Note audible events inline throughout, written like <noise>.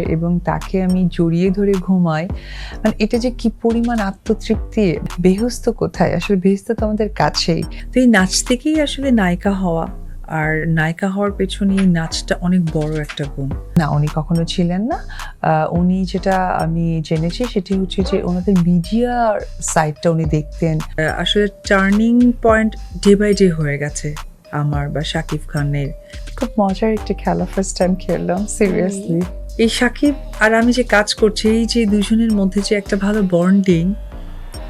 এবং তাকে আমি জড়িয়ে ধরে ঘুমাই। মানে এটা যে কি পরিমাণ আত্মতৃপ্তি বেহস্ত কোথায়? আসলে বেহস্ত তো আমাদের কাছেই। তো এই নাচ থেকেই আসলে নায়িকা হওয়া। আর নায়িকা হওয়ার পেছনে এই নাচটা অনেক বড় একটা গুণ। না উনি কখনো ছিলেন না। উনি যেটা আমি জেনেছি সেটি হচ্ছে যে ওনাদের মিডিয়া সাইডটা উনি দেখতেন। আসলে turning point day by day হয়ে গেছে আমার বা শাকিব খানের। খুব মজার একটা খেলা ফার্স্ট টাইম খেললাম সিরিয়াসলি। এই সাকিব আর আমি যে কাজ করছি, এই যে দুজনের মধ্যে যে একটা ভালো বন্ডিং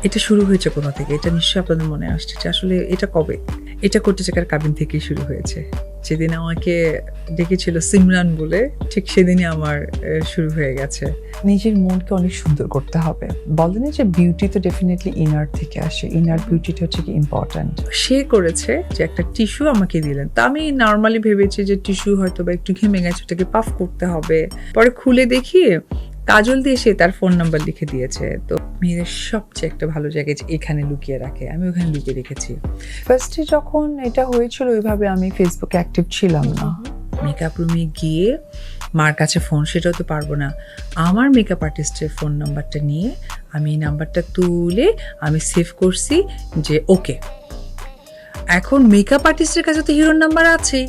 এটা শুরু হয়েছে কোথা থেকে? এটা নিশ্চয়ই আপনাদের মনে আসছে যে আসলে এটা কবে? এটা করতে চাকার কাবিন থেকেই শুরু হয়েছে। যেদিন আমাকে ডেকেছিল সিমরান বলে ঠিক সেদিনই আমার শুরু হয়ে গেছে। নিজের মনকে অনেক সুন্দর করতে হবে। বলেন যে বিউটি তো ডেফিনেটলি ইনার থেকে আসে। ইনার বিউটিটা হচ্ছে কি ইম্পর্ট্যান্ট সে করেছে যে একটা টিস্যু আমাকে দিলেন। তা আমি নর্মালি ভেবেছি যে টিস্যু হয়তো বা একটু ঘেমে গেছে ওটাকে পাফ করতে হবে। পরে খুলে দেখি কাজল দিয়ে সে তার ফোন নাম্বার লিখে দিয়েছে। তো মেয়েদের সবচেয়ে একটা ভালো জায়গায় যে এখানে লুকিয়ে রাখে। আমি ওখানে লুকিয়ে রেখেছি। ফার্স্টে যখন এটা হয়েছিল, ওইভাবে আমি ফেসবুকে অ্যাক্টিভ ছিলাম না। মেকআপ রুমে গিয়ে মার কাছে ফোন সেটাও তো পারব না। আমার মেকআপ আর্টিস্টের ফোন নাম্বারটা নিয়ে আমি এই নাম্বারটা তুলে আমি সেভ করছি যে ওকে এখন মেকআপ আর্টিস্টের কাছে তো হিরোর নাম্বার আছেই।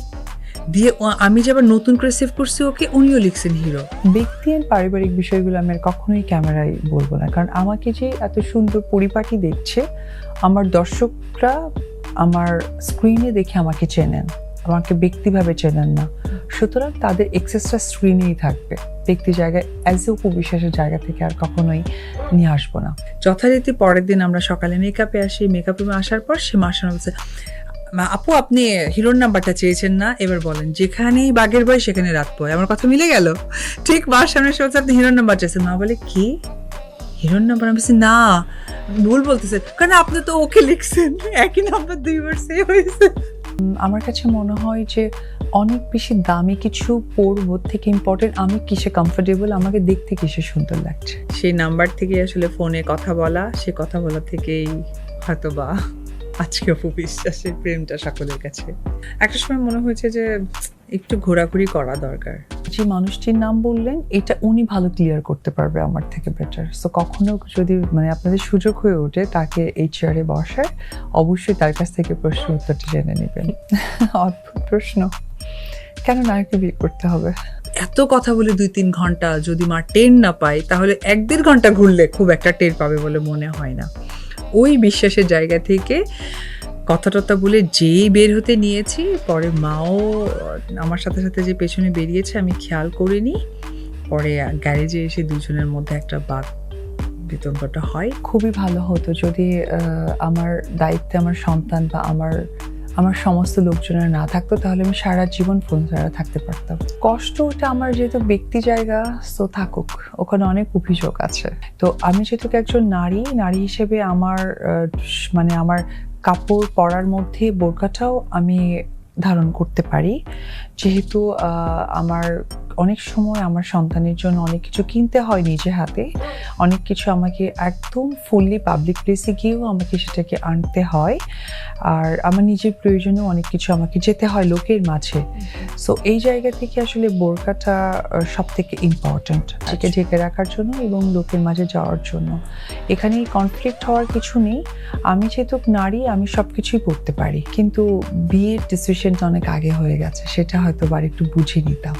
দিয়ে আমি যে আবার নতুন করে সেভ করছি ওকে উনিও লিখছেন হিরো ব্যক্তি আর পারিবারিক বিষয়গুলো আমি আর কখনোই ক্যামেরায় বলব না। কারণ আমাকে যে এত সুন্দর পরিপাটি দেখছে আমার দর্শকরা আমার স্ক্রিনে দেখে আমাকে চেনেন। আমাকে ব্যক্তিভাবে চেনেন না। সুতরাং তাদের এক্সেসটা স্ক্রিনেই থাকবে। ব্যক্তি জায়গায় অ্যাজ এ উপবিশ্বাসের জায়গা থেকে আর কখনোই নিয়ে আসব না। যথারীতি পরের দিন আমরা সকালে মেকআপে আসি। মেকআপে আসার পর সে মাসানো বলছে "মা, আপু আপনি হিরোর নাম্বারটা চেয়েছেন না? এবার বলেন যেখানেই বাঘের বয় সেখানে রাত পয় আমার কথা মিলে গেল? ঠিক মার সামনে বলছে আপনি হিরোর নাম্বার চেয়েছেন মা বলে কি? হিরোর নাম্বার? আমি বলছি না। ভুল বলতেছে। কারণ আপনি তো ওকে লিখছেন একই নাম্বার দুইবার সেভ হয়েছে। আমার কাছে মনে হয় যে অনেক বেশি দামি কিছু পরবো থেকে ইম্পর্টেন্ট আমি কিসে কমফোর্টেবল আমাকে দেখতে কিসে সুন্দর লাগছে। সেই নাম্বার থেকে আসলে ফোনে কথা বলা সে কথা বলা থেকেই হয়তো বা আজকে অপু বিশ্বাসের প্রেমটা সকলের কাছে। একটা সময় মনে হয়েছে যে একটু ঘোরাঘুরি করা দরকার। যে মানুষটির নাম বললেন এটা উনি ভালো ক্লিয়ার করতে পারবে আমার থেকে বেটার সো কখনো যদি মানে আপনাদের সুযোগ হয়ে ওঠে তাকে এই চেয়ারে বসায় অবশ্যই তার কাছ থেকে প্রশ্ন উত্তরটি জেনে নেবেন। <laughs> অদ্ভুত প্রশ্ন। কেন নায়ককে বিয়ে করতে হবে? এত কথা বলে দুই তিন ঘণ্টা যদি মা টের না পায় তাহলে এক দেড় ঘণ্টা ঘুরলে খুব একটা টের পাবে বলে মনে হয় না। ওই বিশ্বাসের জায়গা থেকে কথা টথা বলে যেই বের হতে নিয়েছি, পরে মাও, আমার সাথে সাথে যে পেছনে বেরিয়েছে আমি খেয়াল করিনি। পরে গ্যারেজে এসে দুজনের মধ্যে একটা বাদ বিতর্কটা হয়। খুবই ভালো হতো যদি আমার দায়িত্বে আমার সন্তান বা আমার আমার সমস্ত লোকজনের না থাকতো, তাহলে আমি সারা জীবন ফোন ছাড়া থাকতে পারতাম। কষ্ট ওটা আমার যেহেতু ব্যক্তি জায়গা তো থাকুক, ওখানে অনেক অভিযোগ আছে। তো আমি যেহেতু একজন নারী নারী হিসেবে আমার মানে আমার কাপড় পরার মধ্যে বোরকাটাও আমি ধারণ করতে পারি। যেহেতু আমার অনেক সময় আমার সন্তানের জন্য অনেক কিছু কিনতে হয় নিজে হাতে। অনেক কিছু আমাকে একদম ফুললি পাবলিক প্লেসে গিয়েও আমাকে সেটাকে আনতে হয়। আর আমার নিজের প্রয়োজনেও অনেক কিছু আমাকে যেতে হয় লোকের মাঝে। সো এই জায়গা থেকে আসলে বোরকাটা সব থেকে ইম্পর্ট্যান্ট এটাকে ঢেকে রাখার জন্য এবং লোকের মাঝে যাওয়ার জন্য। এখানে কনফ্লিক্ট হওয়ার কিছু নেই। আমি যেহেতু নারী আমি সব কিছুই করতে পারি। কিন্তু বিয়ের ডিসিশনটা অনেক আগে হয়ে গেছে। সেটা হয়তো বার একটু বুঝে নিতাম।